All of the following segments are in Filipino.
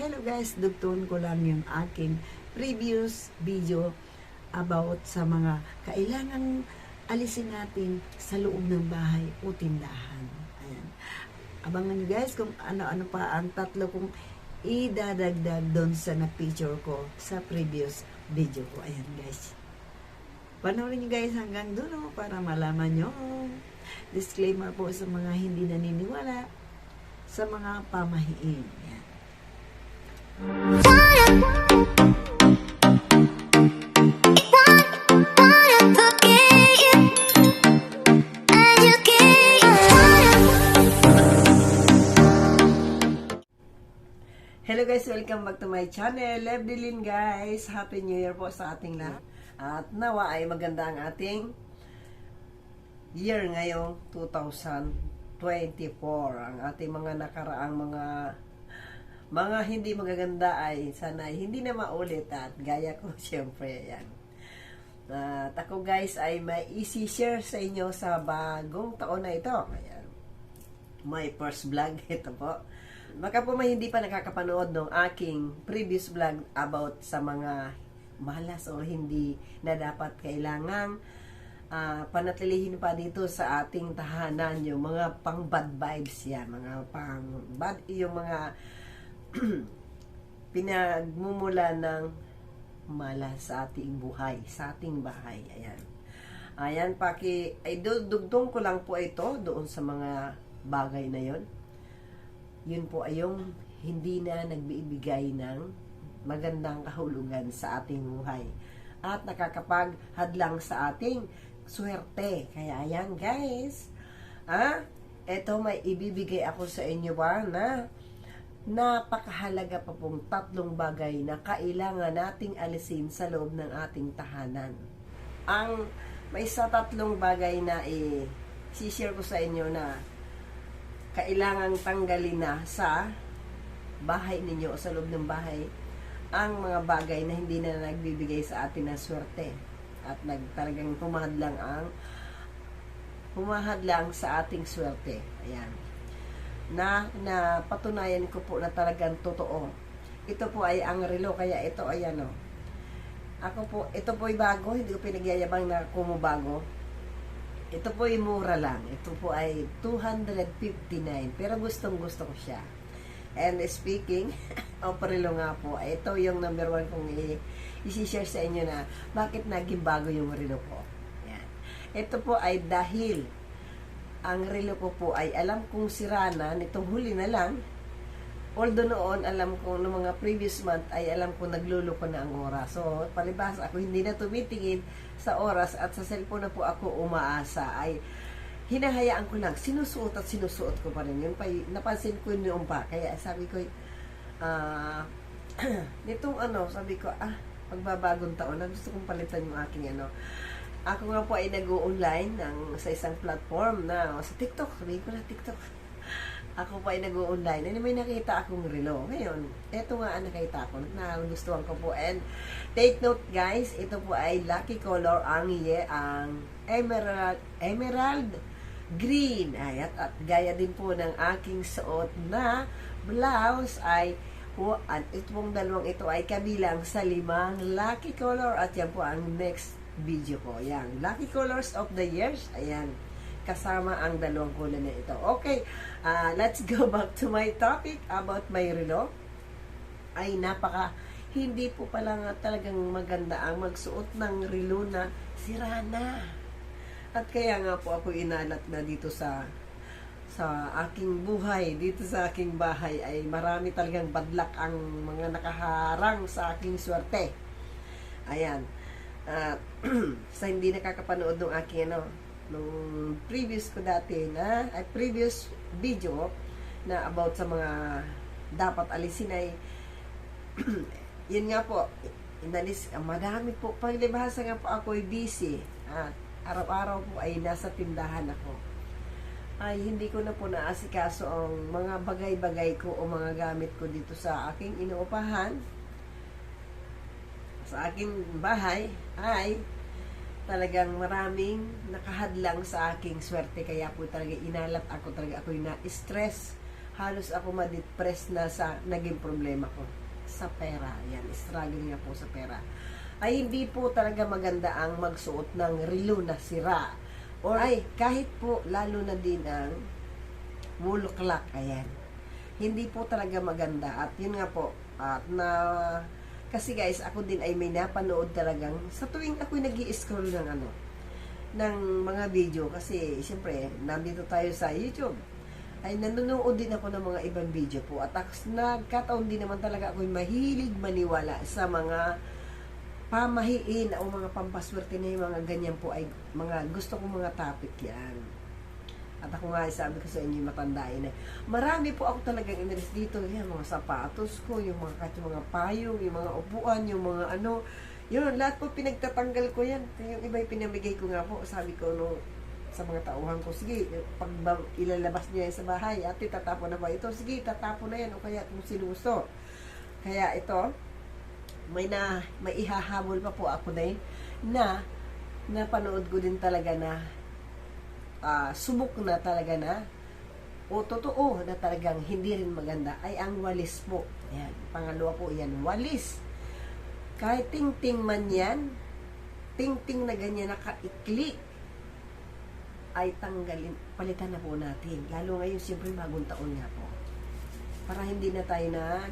Hello guys, dugtun ko lang yung aking previous video about sa mga kailangan alisin natin sa loob ng bahay o tindahan. Ayan. Abangan nyo guys kung ano-ano pa ang tatlo kong idadagdag doon sa na-picture ko sa previous video ko. Ayan guys. Panoorin nyo guys hanggang dulo para malaman nyo. Disclaimer po sa mga hindi naniniwala sa mga pamahiin. Ayan. Hello guys, welcome back to my channel. Levdelin guys, Happy New Year po sa ating lahat. At nawa ay maganda ang ating year ngayong 2024. Ang ating mga nakaraang mga mga hindi magaganda ay sana ay hindi na maulit at gaya ko syempre yan. At ako guys ay may isi-share sa inyo sa bagong taon na ito. Ayan. My first vlog ito po. Baka po may hindi pa nakakapanood ng aking previous vlog about sa mga malas o hindi na dapat kailangang ah, panatilihin pa dito sa ating tahanan yung mga pang bad vibes yan, mga pang bad, yung mga pinagmumula ng malas sa ating buhay, sa ating bahay. Ayan. Ayan, paki, ay du- dugtong ko lang po ito doon sa mga bagay na yon yun po ay yung hindi na nagbibigay ng magandang kahulugan sa ating buhay at nakakapaghadlang sa ating swerte. Kaya ayan guys, ah, eto may ibibigay ako sa inyo ba na napakahalaga pa pong tatlong bagay na kailangan nating alisin sa loob ng ating tahanan. Ang may sa tatlong bagay na i share ko sa inyo na kailangan tanggalin na sa bahay ninyo o sa loob ng bahay ang mga bagay na hindi na nagbibigay sa atin ng swerte at nag talagang humahadlang ang humahadlang sa ating swerte. Ayan. Na, na patunayan ko po na talagang totoo. Ito po ay ang relo, kaya ito ay ano. Ako po, ito po ay bago, hindi ko pinagyayabang na kumubago. Ito po ay mura lang. Ito po ay 259. Pero gustong gusto ko siya. And speaking of relo nga po, ito yung number one kong i- isi-share sa inyo na bakit naging bago yung relo ko. Yan. Ito po ay dahil ang relo ko po ay alam kong sira na nitong huli na lang. Although noon, alam ko no mga previous month ay alam ko nagluloko na ang oras. So, palibas ako hindi na tumitingin sa oras at sa cellphone na po ako umaasa ay hinahayaan ko lang, sinusuot at sinusuot ko pa rin. Yun pa, napansin ko yun pa. Kaya sabi ko, ah, nitong ano, sabi ko, ah, pagbabagong taon na gusto kong palitan yung aking ano. Ako nga po ay nag-online ng, sa isang platform na, sa TikTok, sabihin ko na TikTok. Ako po ay nag-online. And may nakita akong relo. Ngayon, eto nga ang nakita ko. Nagustuhan ko po. And take note guys, ito po ay lucky color ang ye, ang emerald, emerald green. Ay, at, at gaya din po ng aking suot na blouse ay po, at ito pong dalawang ito ay kabilang sa limang lucky color at yan po ang next video ko. Yan, lucky colors of the years. Ayan, kasama ang dalawang kulay na ito. Okay, ah, let's go back to my topic about my relo. Ay, napaka hindi po pala nga talagang maganda ang magsuot ng relo na sira na. At kaya nga po ako inalat na dito sa sa aking buhay, dito sa aking bahay ay marami talagang badlak ang mga nakaharang sa aking swerte. Ayan. At sa hindi nakakapanood ng aking ano, nung previous ko dati na, ay previous video na about sa mga dapat alisin ay yun nga po, inalis, ah, madami po, paglibhasa nga po ako ay busy at araw-araw po ay nasa tindahan ako. Ay hindi ko na po naasikaso ang mga bagay-bagay ko o mga gamit ko dito sa aking inuupahan sa aking bahay ay talagang maraming nakahadlang sa aking swerte kaya po talaga inalat ako talaga ako na stress halos ako ma-depress na sa naging problema ko sa pera. Yan, struggling nga po sa pera. Ay hindi po talaga maganda ang magsuot ng relo na sira. Or ay kahit po lalo na din ang wool clock. Ayan. Hindi po talaga maganda. At yun nga po, at na kasi guys, ako din ay may napanood talagang sa tuwing ako nag scroll ng ano, ng mga video kasi siyempre nandito tayo sa YouTube ay nanonood din ako ng mga ibang video po. At nagkataon din naman talaga ako mahilig maniwala sa mga pamahiin o mga pampaswerte na yung mga ganyan po ay mga gusto kong mga topic yan at ako nga sabi ko sa inyo matandain na marami po ako talagang inalis dito. Yan mga sapatos ko yung mga kahit mga payong yung mga upuan yung mga ano. Yun lahat po pinagtatanggal ko yan. Yung iba yung pinamigay ko nga po sabi ko no sa mga tauhan ko, sige, pag ba- ilalabas niya sa bahay, ate, tatapon na ba ito? Sige, tatapon na yan, o kaya kung sinuso. Kaya ito, may na, may ihahabol pa po ako din, na, napanood ko din talaga na, ah, subok na talaga na, o totoo na talagang hindi rin maganda, ay ang walis po. Yan, pangalawa po yan, walis. Kahit ting-ting man yan, ting-ting na ganyan nakaikli, ay tanggalin, palitan na po natin. Lalo ngayon, siyempre bagong taon nga po. Para hindi na tayo na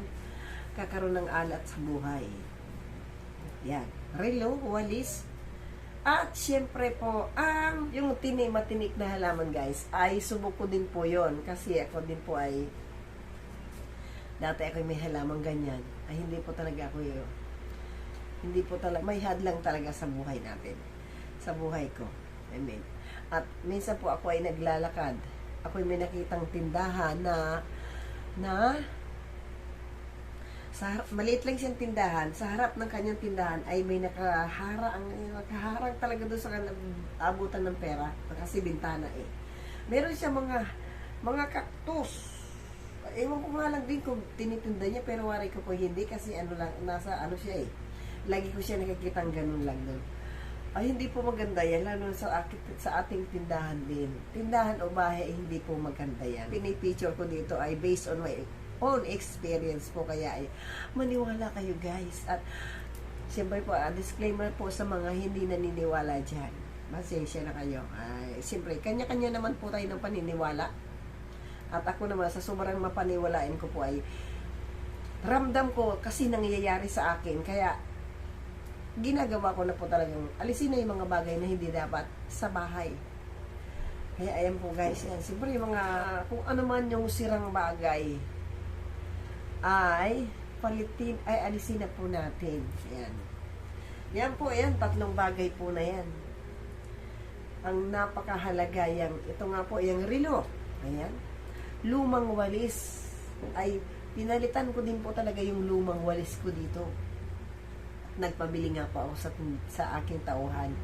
kakaroon ng alat sa buhay. Yan. Relo, walis. At siyempre po, ang yung tini matinik na halaman guys, ay subok ko din po yon Kasi ako din po ay dati ako may halaman ganyan. Ay hindi po talaga ako yun. Hindi po talaga, may hadlang talaga sa buhay natin. Sa buhay ko. I mean, at minsan po ako ay naglalakad. Ako ay may nakitang tindahan na na sa maliit lang siyang tindahan, sa harap ng kanyang tindahan ay may nakahara ang nakaharang talaga doon sa abutan ng pera kasi bintana eh. Meron siya mga mga kaktus. Ewan ko nga lang din kung tinitinda niya pero wari ko po hindi kasi ano lang nasa ano siya eh. Lagi ko siya nakikitang ganun lang doon ay hindi po maganda yan lalo sa, akit, sa ating tindahan din tindahan o bahay ay hindi po maganda yan pinipicture ko dito ay based on my own experience po. Kaya ay maniwala kayo guys. At siyempre po ah, disclaimer po sa mga hindi naniniwala dyan. Masensya na kayo. Ay siyempre kanya-kanya naman po tayo ng paniniwala. At ako naman sa sobrang mapaniwalain ko po ay ramdam ko kasi nangyayari sa akin. Kaya ginagawa ko na po talagang alisin na yung mga bagay na hindi dapat sa bahay. Kaya ayan po guys, yan. Siyempre yung mga, kung ano man yung sirang bagay, ay palitin, ay alisin na po natin. Yan. Yan po, yan. Tatlong bagay po na yan. Ang napakahalaga yung, ito nga po, yung relo. Ayan. Lumang walis. Ay, pinalitan ko din po talaga yung lumang walis ko dito nagpabili nga po ako sa, sa aking tauhan.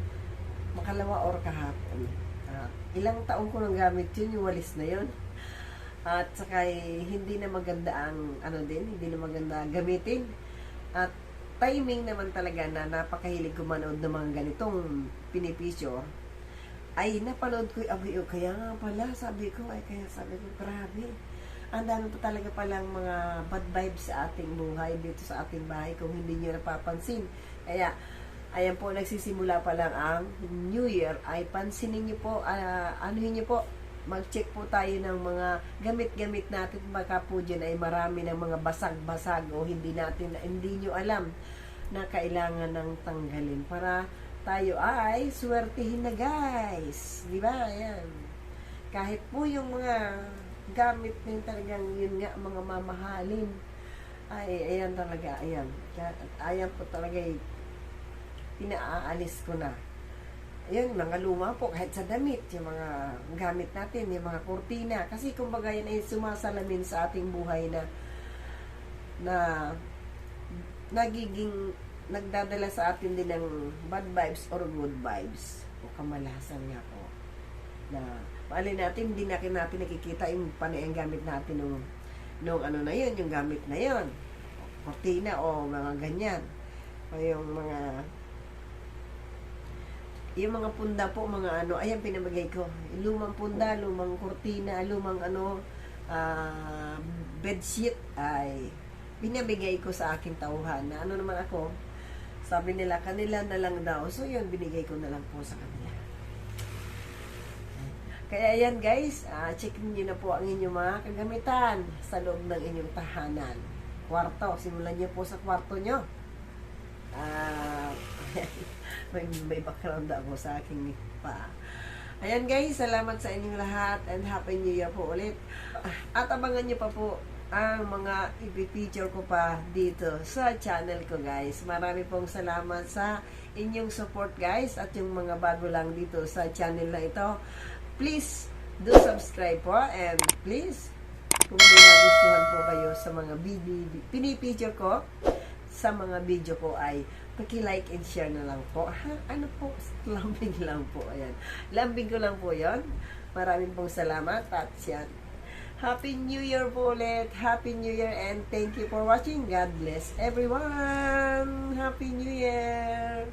Makalawa or kahapon. Uh, ilang taong ko nang gamit yun, yung walis na yun. At saka eh, hindi na maganda ang ano din, hindi na maganda gamitin. At timing naman talaga na napakahilig ko manood ng mga ganitong pinipisyo. Ay, napanood ko, abi, oh, kaya nga pala, sabi ko, ay, kaya sabi ko, grabe ang dami po talaga palang mga bad vibes sa ating buhay dito sa ating bahay kung hindi nyo napapansin. Kaya, ayan po, nagsisimula pa lang ang New Year, ay pansinin nyo po, uh, anuhin nyo po, mag-check po tayo ng mga gamit-gamit natin baka po dyan ay marami ng mga basag-basag o hindi natin, hindi nyo alam na kailangan ng tanggalin para tayo ay swertihin na guys. Di ba? Ayan. Kahit po yung mga gamit din talagang yun nga mga mamahalin ay ayan talaga ayan ayan po talaga eh, pinaaalis ko na ayan mga luma po kahit sa damit yung mga gamit natin yung mga kurtina kasi kumbaga yan ay sumasalamin sa ating buhay na na nagiging nagdadala sa atin din ng bad vibes or good vibes o kamalasan nga po na Mali natin, hindi natin natin nakikita yung panay ang gamit natin nung, nung ano na yun, yung gamit na yun. Kortina o mga ganyan. O yung mga yung mga punda po, mga ano, ayan pinamagay ko. Lumang punda, lumang kortina, lumang ano, ah, bedsheet ay binibigay ko sa aking tauhan na ano naman ako, sabi nila kanila na lang daw. So yun, binigay ko na lang po sa kanila. Kaya yan guys, ah, check niyo na po ang inyong mga kagamitan sa loob ng inyong tahanan. Kwarto, simulan niyo po sa kwarto niyo. Ah, may, may background ako sa aking pa. Ayan guys, salamat sa inyong lahat and Happy New Year po ulit. Ah, At abangan niyo pa po ang mga i-feature ko pa dito sa channel ko guys. Marami pong salamat sa inyong support guys at yung mga bago lang dito sa channel na ito. Please do subscribe po and please kung may nagustuhan po kayo sa mga video, pinipicture ko sa mga video ko ay paki-like and share na lang po. Ha? Ano po? Lambing lang po. Ayan. Lambing ko lang po yon. Maraming pong salamat at yan. Happy New Year po ulit. Happy New Year and thank you for watching. God bless everyone. Happy New Year.